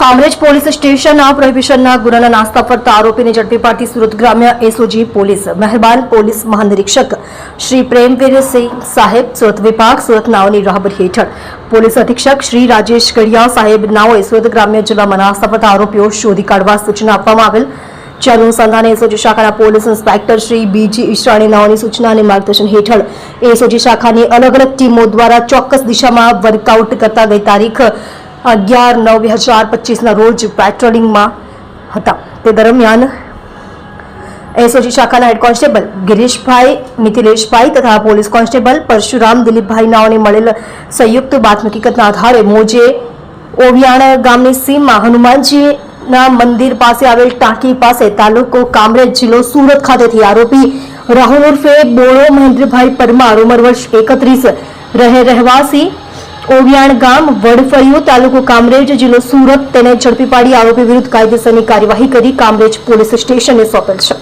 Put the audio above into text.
Kamrej police સ્ટેશનના પ્રોહિબિશનના ગુનાના નાસ્તા ફરતા આરોપીને ઝડપી પાડતી સુરત ગ્રામ્ય એસઓજી પોલીસ. મહેરબાન પોલીસ મહાનિરીક્ષક શ્રી પ્રેમવીરસિંહ સાહેબ, સુરત વિભાગ, સુરત નાઓની રાહબરી હેઠળ. પોલીસ અધિક્ષક શ્રી રાજેશ ગઢિયા સાહેબ નાઓએ સુરત ગ્રામ્ય જિલ્લામાં નાસ્તા ફરતા આરોપીઓ શોધી કાઢવા સૂચના આપવામાં આવેલ જે અનુસંધાને એસઓજી શાખાના પોલીસ ઇન્સ્પેક્ટર શ્રી બીજી ઈશાણી નાઓની સૂચના અને માર્ગદર્શન હેઠળ એસઓજી શાખાની અલગ અલગ ટીમો દ્વારા ચોક્કસ દિશામાં વર્કઆઉટ કરતા ગઈ તારીખ અગિયાર નવ બે હજાર પચીસના રોજ પેટ્રોલિંગમાં હતા. તે દરમિયાન એસઓજી શાખાના હેડ કોન્સ્ટેબલ ગિરીશભાઈ, મિથિલેશભાઈ તથા પોલીસ કોન્સ્ટેબલ પરશુરામ દિલીપભાઈ નાઓને મળેલ સંયુક્ત બાતમી હકીકતના આધારે મોજે ઓવિયાણા ગામની સીમમાં હનુમાનજીના મંદિર પાસે આવેલ ટાંકી પાસે તાલુકો કામરેજ જિલ્લો સુરત ખાતેથી આરોપી રાહુલ ઉર્ફે બોળો મહેન્દ્રભાઈ પરમાર ઉંમર વર્ષ એકત્રીસ રહે રહેવાસી ઓવિયાણ ગામ વડફળીઓ તાલુકો કામરેજ, જિલ્લો સુરત. તેને ઝડપી પાડી આરોપી વિરુદ્ધ કાયદેસરની કાર્યવાહી કરી કામરેજ પોલીસ સ્ટેશને સોંપેલ છે.